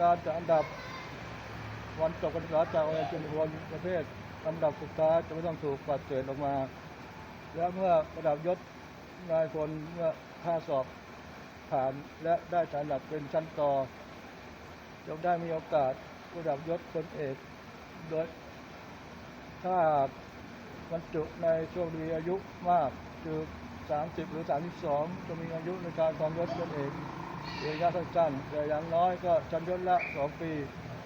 การจัดอันดับ วันจบการศึกษาจากโรงเรียนจุฬาภรณ์ประเภทลำดับสุดท้ายจะไม่ต้องถูกปัดเศษออกมา และเมื่อระดับยศนายพลเมื่อค่าสอบผ่านและได้จัดอันดับเป็นชั้นต่อจะได้มีโอกาสระดับยศพลเอกโดยถ้าบรรจุในช่วงมีอายุมากคือ 30 หรือ 32 จะมีอายุในการครองยศพลเอก ระยะสั้นๆแต่อย่างน้อยก็ชั้นยศละ2ปี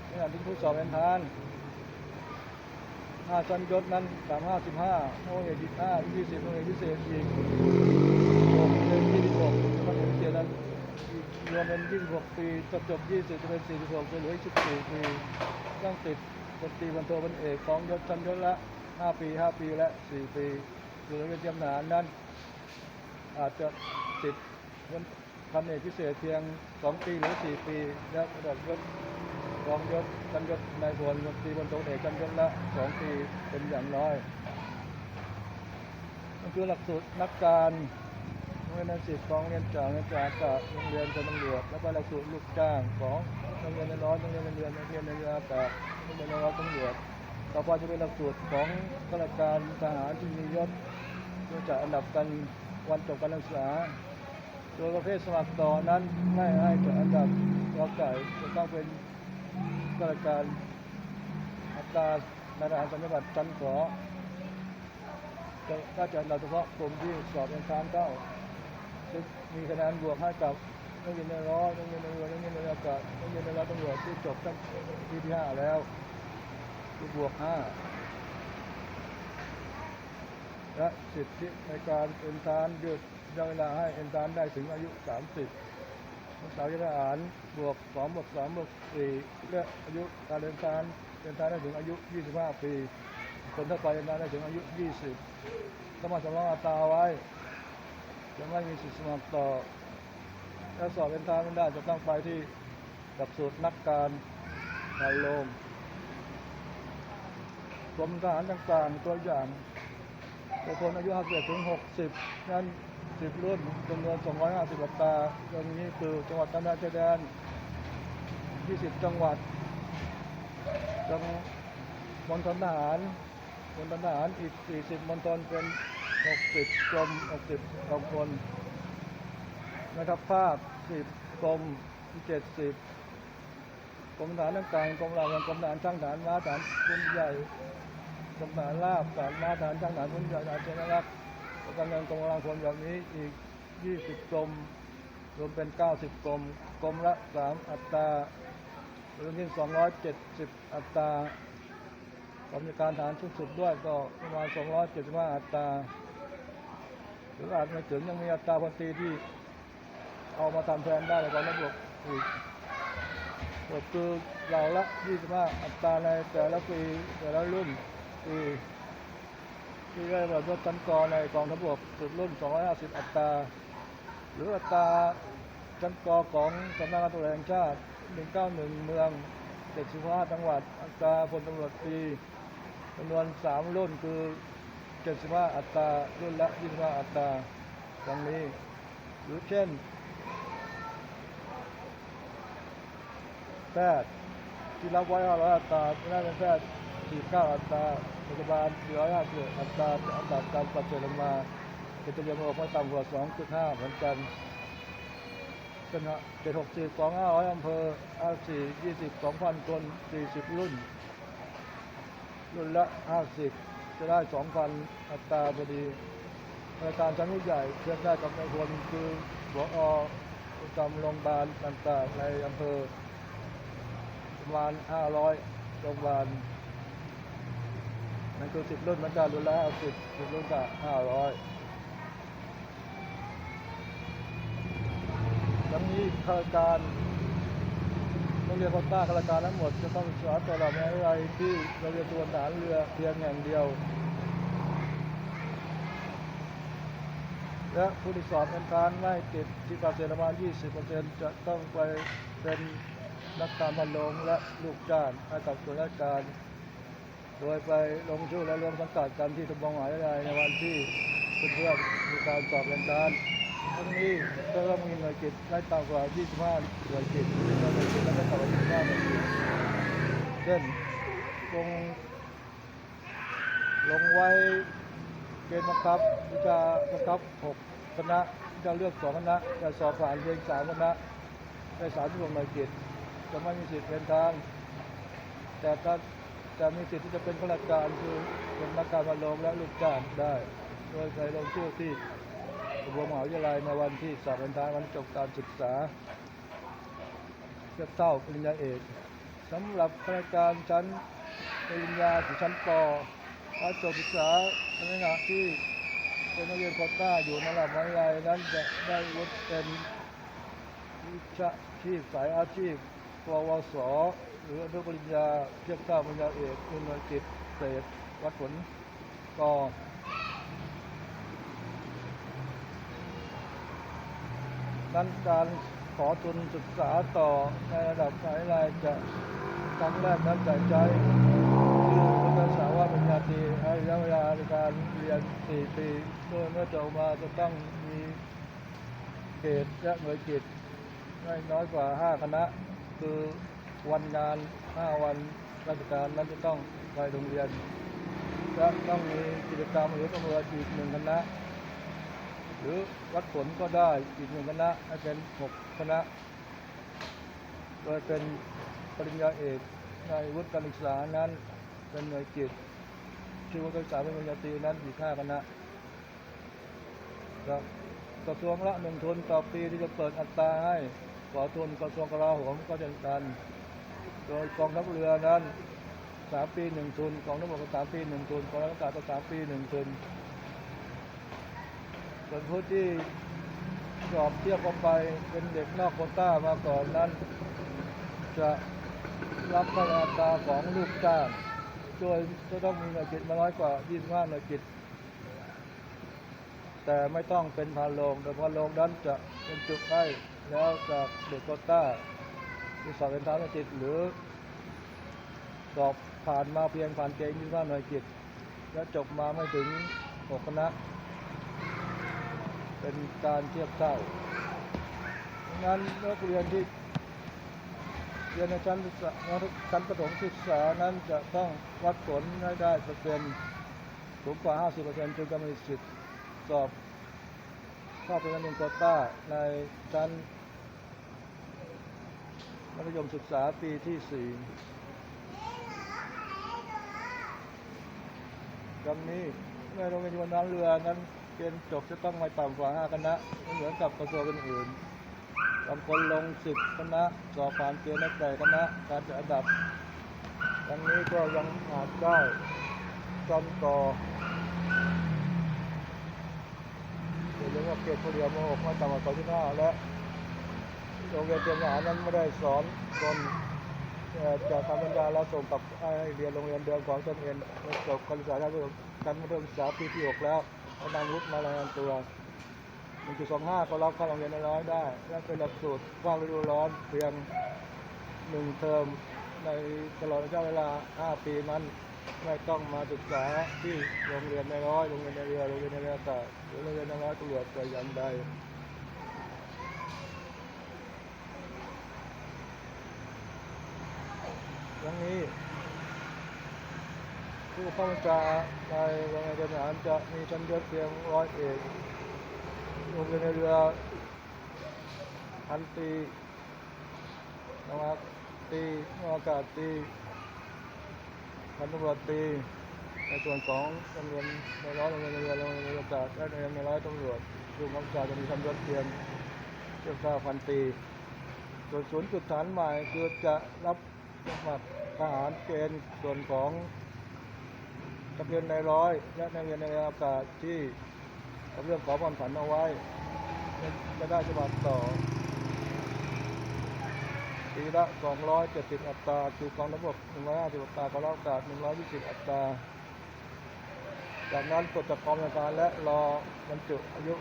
ในขณะที่ผู้สอบเป็นทานห้าชั้นยศนั้นสามห้าสิบห้าโมเอกยี่ห้ายี่สิบโมเอกพิเศษอีกหกเป็นยี่สิบหกโมเอกพิเศษนั้นรวมเป็นยี่สิบหกปีจบจบยี่สิบจะเป็นสี่สิบหกจะเหลืออีกสิบสี่ปีต้องติดปนตรีบรรโทบรรเอกของยศชั้นยศละห้าปีห้าปีและสี่ปีหรือเป็นเตรียมทหารนั้นอาจจะติดพัน เอกพิเศษเพียงสองปีหรือสี่ปีและระดับยศรองยศชั้นยศนายพลตีบนโตเอกชั้นยศละสองปีเป็นอย่างน้อยนั่นคือหลักสูตรนักการโรงเรียนนักศิษย์ของเรียนจากโรงเรียนจากอากาศโรงเรียนพลตำรวจแล้วก็หลักสูตรลูกจ้างของโรงเรียนในร้อยโรงเรียนในเรือนโรงเรียนในเรือากาศโรงเรียนในร้อยตำรวจต่อไปจะเป็นหลักสูตรของข้าราชการทหารที่มียศเพื่อจะอันดับกันวันจบการศึกษา โดยประเภทสมัครต่อนั้นไม่ให้จัดอันดับกอไก่จะต้องเป็นข้าราชการอัตราในทหารสัญญบัตรชั้นขอจะถ้าจะเราเฉพาะกลุ่มที่สอบเป็นทานเข้าซึ่งมีคะแนนบวกให้กับนักเรียนในร้อยนักเรียนในเรือนักเรียนในอากาศนักเรียนในร้อยตำรวจที่จบตั้งปีที่ห้าแล้วที่บวกห้าและสิทธิในการเอ็นทานยืด ยะเวลาให้เอ็นทานได้ถึงอายุ 30นักศึกษาวิทยาทหารบวกสองบวกสามบวกสี่และอายุการเดินทางเดินทางได้ถึงอายุ 25 ปี คนทั่วไปเดินทางได้ถึงอายุ 20ต้องมาสำรองอัตราไว้จะไม่มีสิทธิสมัครต่อถ้าสอบเป็นทางไม่ได้จะต้องไปที่หลักสูตรนักการทยโลมกรมทหารต่างๆตัวอย่างบุคคลอายุ51ถึง 60 นั้น 10 รุ่นจำนวน 250อัตาตรงนี้คือจังหวัดตำนานชายแดน 20 จังหวัด จังมณฑลทหารมณฑลทหารอีก 40มณฑลเป็น 60กรม60กองพลนะครับภาค 10กรม70กรมทหารต่างๆกรมเหล่ากรมทหารช่างทหารม้าทหารพื้นใหญ่กรมทหารราบทหารม้าทหารช่างทหารพื้นใหญ่ทหารเจนรักษ์ กำลังกำลังพลแบบนี้อีก 20 กรม รวมเป็น 90 กรม กรมละ 3 อัตรา รวมเป็น270 อัตรากรมการฐานสูงสุดด้วยก็ประมาณ 275 อัตราหรืออาจไม่ถึงยังมีอัตราพลตรีที่เอามาทำแทนได้ในกองทัพบกอีกก็คือเราละ 25 อัตราในแต่ละปีแต่ละรุ่นปี ที่ได้แบบรถชั้นกอในกองทัพบกสุดรุ่น 250 อัตรา หรืออัตราชั้นกอของสำนักงานตำรวจแห่งชาติ 191 เมือง 75 จังหวัด อัตราพลตำรวจตรีจำนวน 3 รุ่นคือ 75 อัตรา รุ่นละ 25 อัตราดังนี้ หรือเช่นแพทย์ที่รับไว้500อัตราที่น่าเป็นแพทย์49 อัตรา พยาบาล450อัตราอันดับการปรับเปลี่ยลงมาเป็นตัวเรียนไม่ต่ำกว่า2.5เหมือนกันเป็น760ของ500อำเภอ54 20 2,000 คน 40 รุ่น รุ่นละ 50 จะได้ 2,000 อัตราพอดีรายการชั้นผู้ใหญ่เทียบได้กับในคนคือหัวอประจำโรงพยาบาลต่างๆในอำเภอประมาณ 500โรงพยาบาล นั่นคือ10รุ่นมือนกันรุ่นละ50 10รุ่นกับ500ทั้งนี้ข้าราชการโรงเรียนควต้าข้าราชการทั้งหมดจะต้องสอนตลอดในอะไรที่โรงเรียนตัวทหารเรือเพียงแห่งเดียว และผู้ที่สอบเป็นการไม่ติดที่การเสียประมาณ 20%จะต้องไปเป็นนักการพันโรงและลูกจ้างให้กับส่วนราชการ โดยไปลงชื่อและรวมสังกัดกันที่สมบงหมายใดในวันที่เพื่อนๆมีการสอบเป็นการทั้งนี้ก็ต้องมีหน่วยกิจไม่ต่ำกว่า 25 หน่วยกิจหน่วยกิจและไม่ต่ำกว่า25หน่วยเช่นคงลงไว้เกณฑ์บังคับวิชาบังคับหกคณะจะเลือกสองคณะจะสอบผ่านเพียงสามคณะได้สามที่ลงหน่วยกิจจะไม่มีสิทธิ์เป็นทางแต่ก็ จะมีสิทธิ์ที่จะเป็นข้าราชการคือเป็นนักการมาลงและลูกจ้างได้โดยใครลงชื่อที่อุบลมหาวิทยาลัยในวันที่สอบเป็นทางวันจบการศึกษาเทียบเท่าปริญญาเอกสำหรับข้าราชการชั้นปริญญาถึงชั้นปถ้าจบศึกษาในขณะที่เป็นนักเรียนโควต้าอยู่ในระดับมหาวิทยาลัยนั้นจะได้วุฒิเป็นวิชาชีพสายอาชีพปวส หรืออนุปริญญาเทียบเท่าปริญญาเอกคุณกิจเศษวัดผลกอนั้นการขอทุนศึกษาต่อในระดับมหายลัยจะครั้งแรกนั้นจะใช้ชื่อพุทธศาสนาปริญญาตรีให้ระยะเวลาในการเรียน4ปีโดยเมื่อจบมาจะต้องมีเกรดและหน่วยกิจไม่น้อยกว่า5คณะ คือ วันงาน5วันราชการนั้นจะต้องไปโรงเรียนและต้องมีกิจกรรมหรือประเมินอีกหนึ่งคณะ หรือวัดผลก็ได้อีกหนึ่งคณะให้เป็นหกคณะโดยเป็นปริญญาเอกในวุฒิการศึกษานั้นเป็นหน่วยกิจชื่อวุฒิการศึกษาเป็นปริญญาตรีนั้นอีกห้าคณะครับกระทรวงละหนึ่งทุนต่อปีที่จะเปิดอัตราให้ขอทุนกระทรวงกลาโหมก็เช่นกัน โดยกองทัพเรือนั้นสามปีหนึ่งทุนกองทัพบกก็สามปีหนึ่งทุนกองทัพอากาศก็สามปีหนึ่งทุนส่วนผู้ที่สอบเทียบเข้าไปเป็นเด็กนอกโควต้ามาก่อนนั้น จะรับพระราตาของลูกจ้างโดยจะต้องมีหน่วยกิจมาน้อยกว่า 25 หน่วยกิจ แต่ไม่ต้องเป็นพานโรงโดยพานโรงนั้นจะเป็นจุดให้แล้วจากเด็กโควต้า อบเป็นทาหน่วยกิจหรือสอบผ่านมาเพียงผ่านเกณฑ์25หน่วยกิจและจบมาไม่ถึง6คณะ เป็นการเทียบเท่าดังนั้นนักเรียนที่เรียนในชั้นชั้นประถมศึกษานั้นจะต้องวัดผลให้ได้เปอร์เซ็นต์สูงกว่า 50%จึงจะมีสิทธิ์สอบเข้าเป็นนักเรียนโควต้าในชั้น มัธยมศึกษาปีที่4ดังนี้ในโรงเรียนบนน้ำเรือนั้นเกณฑ์จบจะต้องไม่ต่ำกว่า5คณะไม่เหมือนกับกระทรวงอื่นบางคนลง10คณะสอบผ่านเกณฑ์นักแต่คณะการจัดอันดับดังนี้ก็ยังอาจได้จนต่อเรียกว่าเกรดเฉลี่ยม .6 ไม่ต่ำกว่า35และ โรงเรียนเตรียมทหารนั้นไม่ได้สอนคนเอ่อจะทำสัญญาแล้วส่งกลับเรียนโรงเรียนเดิมของตนเองจบการศึกษาชั้นประถมชั้นมัธยมศึกษาปีที่6แล้วเอานำวุฒิมารายงานตัว 1.25 ก็รับเข้าโรงเรียนในร้อยได้ และเป็นหลักสูตรว่างฤดูร้อนเพียงหนึ่งเทอมในตลอดระยะเวลา 5 ปีนั้นไม่ต้องมาศึกษาที่โรงเรียนในร้อย โรงเรียนในเรือ โรงเรียนในเรืออากาศหรือโรงเรียนในร้อยตำรวจแต่อย่างใด ทั้งนี้ ผู้ข้าบัญชาในโรงเรียนทหารจะมีชั้นยศเพียงร้อยเอกโรงเรียนในเรือพันตีนวากตรีนวากาศตีพันตำรวจตีในส่วนของโรงเรียนในร้อยโรงเรียนในเรือโรงเรียนในอากาศและโรงเรียนในร้อยตำรวจผู้ข้าบัญชาจะมีชั้นยศเพียงเทียบเท่าพันตีส่วนศูนย์จุดฐานใหม่คือจะรับ สมัครทหารเกณฑ์ส่วนของนักเรียนในร้อย และนักเรียนในอากาศที่เรื่องขอความฝันเอาไว้ จะได้ฉบับต่อปีละ 270 อัตราคือกองทัพบ150 อัตรากองทัพอากาศ 120 อัตรา จากนั้นกดจับกองบัญชาการและรอบรรจุอายุ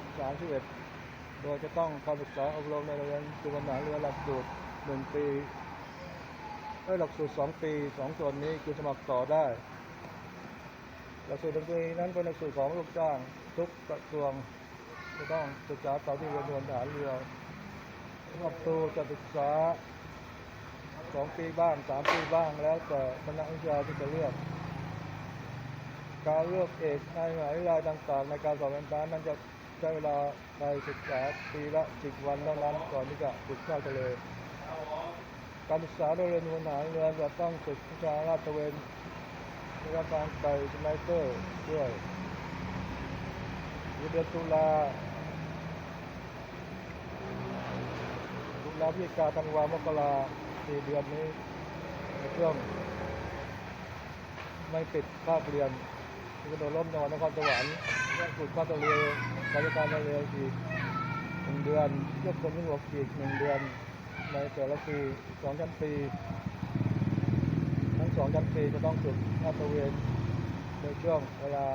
31 โดยจะต้องการศึกษาอบรมในโรงเรียนจุฬาลงกรณ์เรือหลักสูตร1ปี เอ้หลักสูตร2ปี2ส่วนนี้คือสมัครต่อได้ หลักสูตรดนตรีนั้นเป็นหลักสูตรของลูกจ้างทุกกระทรวงจะต้องศึกษาต่อที่โรงเรียนทหารเรือรับครูจะศึกษาสองปีบ้างสามปีบ้างแล้วแต่คณะวิชาที่จะเลือก การเลือกเอกในมหาวิทยาลัยต่างๆ ในการสอบเอนทรานซ์นั้นจะใช้เวลาไปศึกษาปีละสิบวันเท่านั้นก่อนที่จะฝึกเข้าทะเล การศึกษาโดยเรียนบนานเรือจะต้องฝึกวิชาลาดตระเวนในการไต่สไนเปอร์ด้วยเดือนตุลาตุลาพิกาธันวามกราสี่เดือนนี้ในช่วงไม่ปิดภาคเรียนที่กระโดดร่มจังหวัดนครสวรรค์และฝึกเข้าทะเลการจัดการทะเลอีกหนึ่งเดือนยกคนที่หัวอีกหนึ่งเดือน ในแต่ละปีสองชั้นปีทั้งสองชั้นปีจะต้องฝึกลาดตระเวนในช่วงเวลา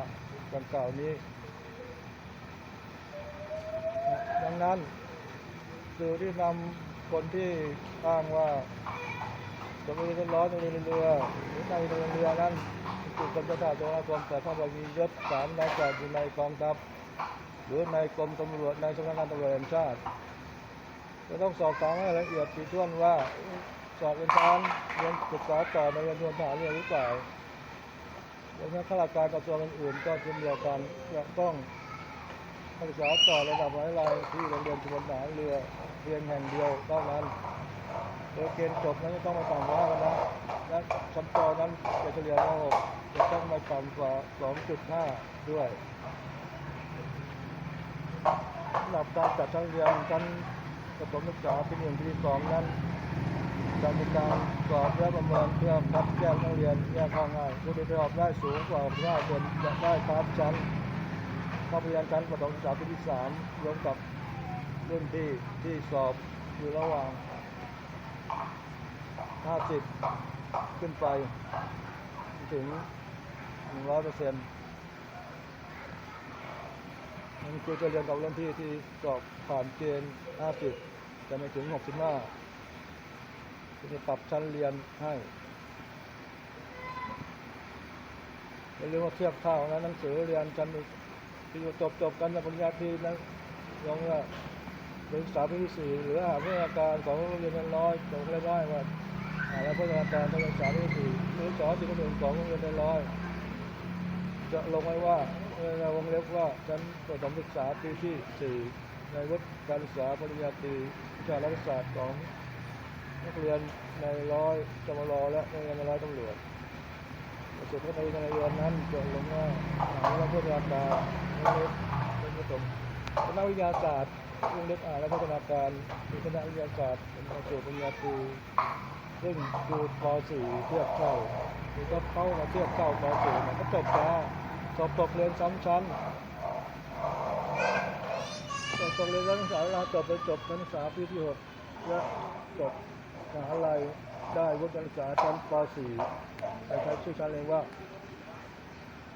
ดังกล่าวนี้ ดังนั้นสื่อที่นำคนที่อ้างว่าจะมีเรือร้อนจะมีเรือหรือในเรือเรือนั้นคือกรมเจ้าท่าโจรกรมแต่เข้าไปมียศสามนายกว่าอยู่ในกองทัพหรือในกรมตำรวจในสำนักงานตำรวจแห่งชาติ จะต้องสอบถามให้ละเอียดถี่ถ้วนว่าสอบเป็นทานเรียนศึกษาต่อในเรียนทวนทหารเรือหรือเปล่าดังนั้นข้าราชการกระทรวงอื่นๆก็เช่นเดียวกันจะต้องศึกษาต่อระดับมหาวิทยาลัยที่โรงเรียนชุมพลทหารเรือเพียงแห่งเดียวเท่านั้นโดยเกณฑ์จบนั้นจะต้องม่ต่ำกว่านะและชั้นปนั้นจะเฉลี่ยม .6 จะต้องม่ต่ำกว่า 2.5 ด้วยสำหรับการจัดชั้นเรียนชั้น ประถมศึกษาปีหนึ่งปีสองนั้นจะมีการสอบและประเมินเพื่อคัดแยกนักเรียนแยกเข้าง่ายผู้ที่สอบได้สูงกว่า65คนจะได้ข้ามชั้นเข้าไปเรียนชั้นประถมศึกษาปีที่สามรวมกับรุ่นที่ที่สอบอยู่ระหว่าง 50 ขึ้นไปถึง 100เปอร์เซ็นต์มันคือจะเรียนกับรุ่นพี่ที่สอบผ่านเกณฑ์50 จะไม่ถึง 65จะปรับชั้นเรียนให้อย่าลืมว่าเทียบเท่านะหนังสือเรียนชั้นที่จบจบกันในปริญญาตรีนั้นลงว่าเป็นศึกษาปีที่สี่หรือหาวิทยาการของโรงเรียนน้อยจบได้ได้ว่าหาแล้วพัฒนาการทางศึกษาปีที่สี่หรือสอนสิ่งหนึ่งของโรงเรียนน้อยจะลงไว้ว่าในวงเล็บว่าฉันประถมศึกษาปีที่4ในวุฒิการศึกษาปริญญาตรี ชารัฐศาสตร์ของนักเรียนในร้อยจมรอและนักเรียนในร้อยตำรวจประสุดท้ายในเรียนนั้นจะลงว่าหาและพัฒนาการเล็บเป็นผสมคณะวิทยาศาสตร์วงเล็บอ่านและพัฒนาการคือคณะวิทยาศาสตร์เป็นประสูตรปริญญาตรีซึ่งคือป .4 เทียบเท่าคือก็เข้ามาเทียบเท่าป .4 มันก็จบแล้วสอบตกเรียนซ้ำชั้น จบตกเรียนนักศึกษาเราจบไปจบนักศึกษาปีที่หกและจบมหาลัยได้วุฒิการศึกษาชั้นป .4 ใช้ชื่อชั้นเองว่า